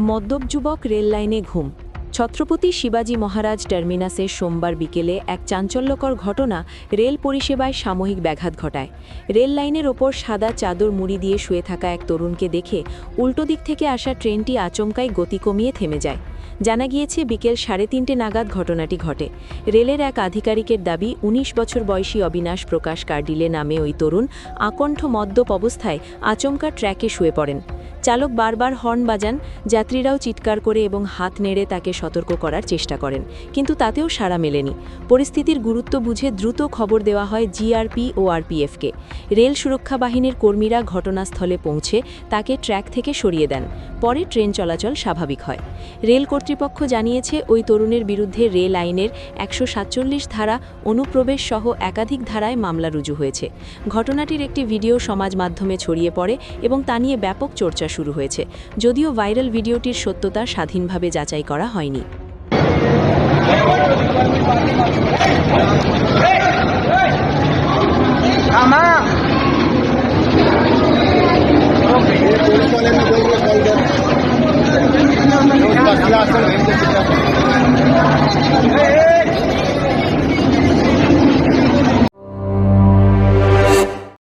মদ্যপ যুবক রেললাইনে ঘুম। ছত্রপতি শিবাজী মহারাজ টার্মিনাসের সোমবার বিকেলে এক চাঞ্চল্যকর ঘটনা রেল পরিষেবায় সাময়িক ব্যাঘাত ঘটায়। রেল লাইনের ওপর সাদা চাদর মুড়ি দিয়ে শুয়ে থাকা এক তরুণকে দেখে উল্টো দিক থেকে আসা ট্রেনটি আচমকাই গতি কমিয়ে থেমে যায়। জানা গিয়েছে, বিকেল সাড়ে তিনটে নাগাদ ঘটনাটি ঘটে। রেলের এক আধিকারিকের দাবি ১৯ বছর বয়সী অবিনাশ প্রকাশ কার্ডিলে নামে ওই তরুণ আকণ্ঠ মদ্যপ অবস্থায় আচমকা ট্র্যাকে শুয়ে পড়েন। চালক বারবার হর্ন বাজান, যাত্রীরাও চিৎকার করে এবং হাত নেড়ে তাকে সতর্ক করার চেষ্টা করেন। কিন্তু তাতেও সাড়া মেলেনি। পরিস্থিতির গুরুত্ব বুঝে দ্রুত খবর দেওয়া হয় জিআরপি ও আরপিএফকে। রেল সুরক্ষা বাহিনীর কর্মীরা ঘটনাস্থলে পৌঁছে তাকে ট্র্যাক থেকে সরিয়ে দেন। পরে ট্রেন চলাচল স্বাভাবিক হয়। রেল কর্তৃপক্ষ জানিয়েছে, ওই তরুণের বিরুদ্ধে রেল আইনের একশো সাতচল্লিশ ধারা অনুপ্রবেশ সহ একাধিক ধারায় মামলা রুজু হয়েছে। ঘটনাটির একটি ভিডিও সমাজ মাধ্যমে ছড়িয়ে পড়ে এবং তা নিয়ে ব্যাপক চর্চা শুরু হয়েছে যদিও ভাইরাল ভিডিওটির সত্যতা স্বাধীনভাবে যাচাই করা হয়নি Hey, hey!